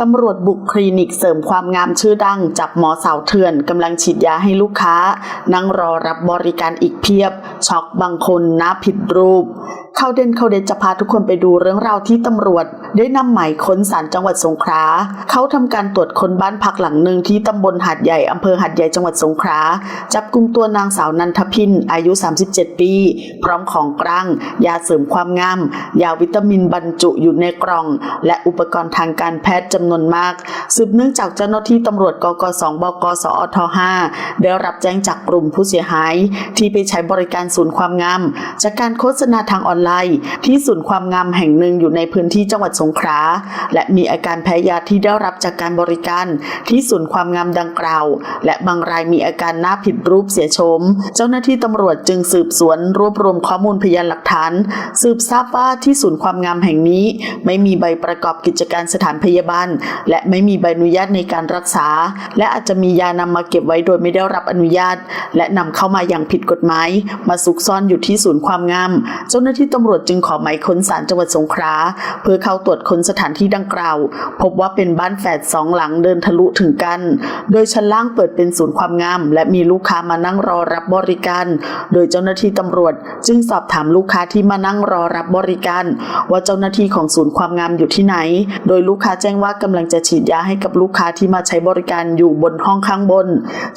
ตำรวจบุกคลินิกเสริมความงามชื่อดัง จับหมอสาวเถื่อนกำลังฉีดยาให้ลูกค้า นั่งรอรับบริการอีกเพียบ ช็อกบางคนหน้าผิดรูป ข้าเด่นเข้าเด่นจะพาทุกคนไปดูเรื่องราวที่ตำรวจ ได้นำหมายค้นศาลจังหวัดสงขลาเขาทำการตรวจค้นบ้านพักหลังหนึ่งที่ตำบลหาดใหญ่อำเภอหาดใหญ่จังหวัดสงขลาจับกลุ่มตัวนางสาวนันทพินอายุ 37 ปี พร้อมของกลาง ยาเสริมความงามยาวิตามินบรรจุอยู่ในกล่อง และอุปกรณ์ทางการแพทย์จำนวนมาก สืบเนื่องจากเจ้าหน้าที่ตำรวจกก2บกสอท 5 ได้รับแจ้งจากกลุ่มผู้เสียหาย ที่ไปใช้บริการศูนย์ความงาม จากการโฆษณาทางออนไลน์ที่ศูนย์ความงามแห่งหนึ่งอยู่ในพื้นที่จังหวัดสงขลาและมีอาการแพ้ยาที่ได้รับจากการบริการที่ศูนย์ความงามดังกล่าว และบางรายมีอาการหน้าผิดรูปเสียโฉมเจ้าหน้าที่ตำรวจจึงสืบสวนรวบรวมข้อมูลพยานหลักฐาน สืบทราบว่าที่ศูนย์ความงามแห่งนี้ ไม่มีใบประกอบกิจการสถานพยาบาล และไม่มีใบอนุญาตในการรักษา และอาจจะมียานำมาเก็บไว้โดยไม่ได้รับอนุญาต และนำเข้ามาอย่างผิดกฎหมาย มาซุกซ่อนอยู่ที่ศูนย์ความงาม เจ้าหน้าที่ตำรวจจึงขอหมายค้นศาลจังหวัดสงขลาเพื่อเข้าตรวจค้นสถานที่ดังกล่าว พบว่าเป็นบ้านแฝดสองหลังเดินทะลุถึงกัน โดยชั้นล่างเปิดเป็นศูนย์ความงาม และมีลูกค้ามานั่งรอรับบริการ โดยเจ้าหน้าที่ตำรวจจึงสอบถามลูกค้าที่มานั่งรอรับบริการ ว่าเจ้าหน้าที่ของศูนย์ความงามอยู่ที่ไหน โดยลูกค้าแจ้งว่ากำลังจะฉีดยาให้กับลูกค้าที่มาใช้บริการอยู่บนห้องข้างบน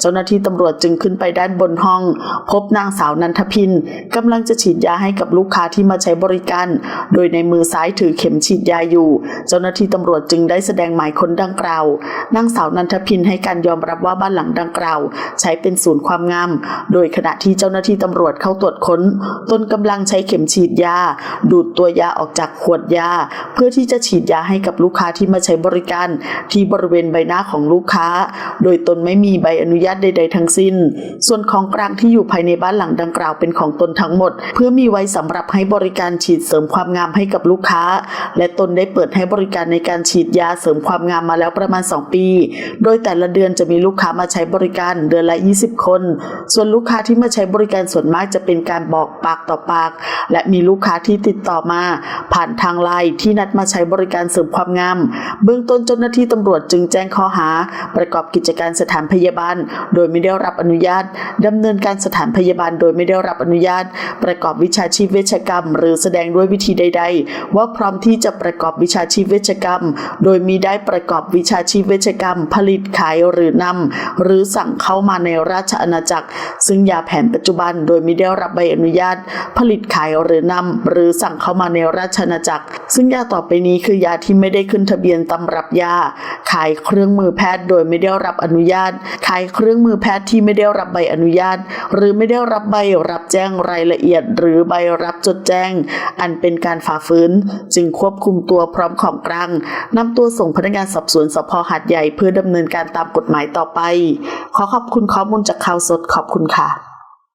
เจ้าหน้าที่ตำรวจจึงขึ้นไปด้านบนห้อง พบนางสาวนันทพินกำลังจะฉีดยาให้กับลูกค้าที่มาใช้บริการ โดยในมือซ้ายถือเข็มฉีดยาอยู่ เจ้าหน้าที่ตำรวจจึงได้แสดงหมายค้นดังกล่าวนางสาวนันทพินให้การยอมรับว่าบ้านหลังดังกล่าว ใช้เป็นศูนย์ความงาม โดยขณะที่เจ้าหน้าที่ตำรวจเข้าตรวจค้น ตนกำลังใช้เข็มฉีดยา ดูดตัวยาออกจากขวดยา พื่อที่จะฉีดยาให้กับลูกค้าที่มาใช้บริการที่บริเวณใบหน้าของลูกค้า โดยตนไม่มีใบอนุญาตใด ๆ ทั้งสิ้น ส่วนของกลางที่อยู่ภายในบ้านหลังดังกล่าวเป็นของตนทั้งหมด เพื่อมีไว้สำหรับให้บริการฉีดเสริมความงามให้กับลูกค้า และตนได้เปิดให้บริการในการฉีดยาเสริมความงามมาแล้วประมาณ 2 ปี โดยแต่ละเดือนจะมีลูกค้ามาใช้บริการเดือนละ 20 คน ส่วนลูกค้าที่มาใช้บริการส่วนมากจะเป็นการบอกปากต่อปาก และมีลูกค้าที่ติดต่อมา ผ่านทางไลน์ที่นัดมาใช้บริการเสริมความงาม เบื้องต้นเจ้าหน้าที่ตำรวจจึงแจ้งข้อหา ประกอบกิจการสถานพยาบาล โดยไม่ได้รับอนุญาตดำเนินการสถานพยาบาลโดยไม่ได้รับอนุญาต ประกอบวิชาชีพเวชกรรม หรือแสดงด้วยวิธีใด ๆ ว่าพร้อมที่จะประกอบวิชาชีพเวชกรรม โดยมีได้ประกอบวิชาชีพเวชกรรม ผลิตขายหรือนำหรือสั่งเข้ามาในราชอาณาจักร ซึ่งยาแผนปัจจุบันโดยไม่ได้รับใบอนุญาต ผลิตขายหรือนำหรือสั่งเข้ามาในราชอาณาจักร ซึ่งยาต่ออไปนี้คือยาที่ไม่ได้ขึ้นทะเบียนตำรับยา ขายเครื่องมือแพทย์โดยไม่ได้รับอนุญาต ขายเครื่องมือแพทย์ที่ไม่ได้รับใบอนุญาต หรือไม่ได้รับใบรับแจ้งรายละเอียด หรือใบรับจดแจ้ง อันเป็นการฝ่าฝืน จึงควบคุมตัวพร้อมของกลางนำตัวส่งพนักงานสอบสวนสพหาดใหญ่เพื่อดำเนินการตามกฎหมายต่อไป ขอขอบคุณข้อมูลจากข่าวสดขอบคุณค่ะ